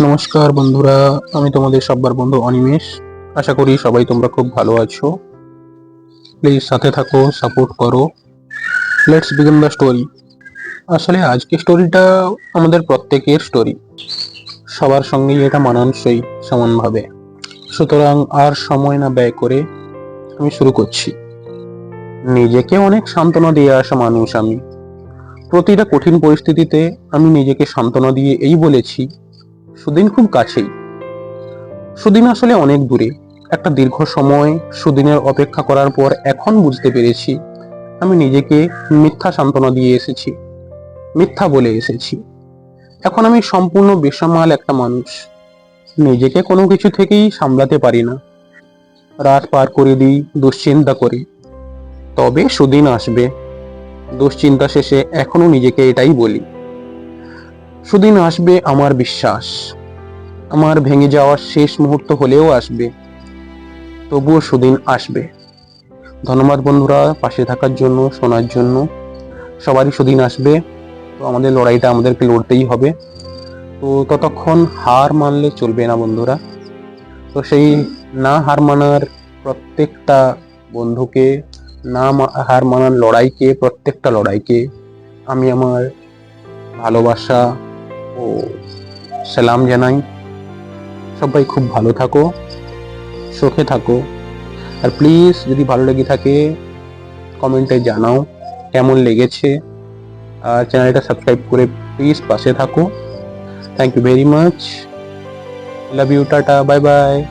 নমস্কার বন্ধুরা, আমি তোমাদের সব্বার বন্ধু অনিমেষ। আশা করি সবাই তোমরা খুব ভালো আছো। প্লিজ সাথে থাকো সাপোর্ট করো। লেটস বিগিন দ্য স্টোরি আসলে আজকে স্টোরিটা আমাদের প্রত্যেকের স্টোরি সবার সঙ্গেই এটা মানানসই, সমানভাবে। সুতরাং আর সময় না ব্যয় করে আমি শুরু করছি। নিজেকে অনেক সান্ত্বনা দিয়ে আসা মানুষ আমি। প্রতিটা কঠিন পরিস্থিতিতে আমি নিজেকে সান্ত্বনা দিয়ে এই বলেছি সুদিন খুব কাছেই। সুদিন আসলে অনেক দূরে। একটা দীর্ঘ সময় সুদিনের অপেক্ষা করার পর এখন বুঝতে পেরেছি আমি নিজেকে মিথ্যা সান্ত্বনা দিয়ে এসেছি, মিথ্যা বলে এসেছি। এখন আমি সম্পূর্ণ বেসামাল একটা মানুষ। নিজেকে কোনো কিছু থেকেই সামলাতে পারি না। রাত পার করে দিই, দুশ্চিন্তা করে। তবে সুদিন আসবে। দুশ্চিন্তা শেষে এখনও নিজেকে এটাই বলি। সুদিন আসবে আমার বিশ্বাস। আমার ভেঙে যাওয়ার শেষ মুহূর্ত হলেও আসবে। তবুও সুদিন আসবে। ধন্যবাদ বন্ধুরা, পাশে থাকার জন্য, শোনার জন্য। সবারই সুদিন আসবে। তো আমাদের লড়াইটা আমাদেরকে লড়তেই হবে। তো ততক্ষণ হার মানলে চলবে না বন্ধুরা। তো সেই না হার মানার প্রত্যেকটা বন্ধুকে, না হার মানার লড়াইকে, প্রত্যেকটা লড়াইকে আমি আমার ভালোবাসা ও, সালাম জানাই। সবাই খুব ভালো থাকো, সুখে থাকো। আর প্লিজ যদি ভালো লেগে থাকে, কমেন্টে জানাও কেমন লেগেছে। আর চ্যানেলটা সাবস্ক্রাইব করে প্লিজ পাশে থাকো। Thank you very much love you tata bye bye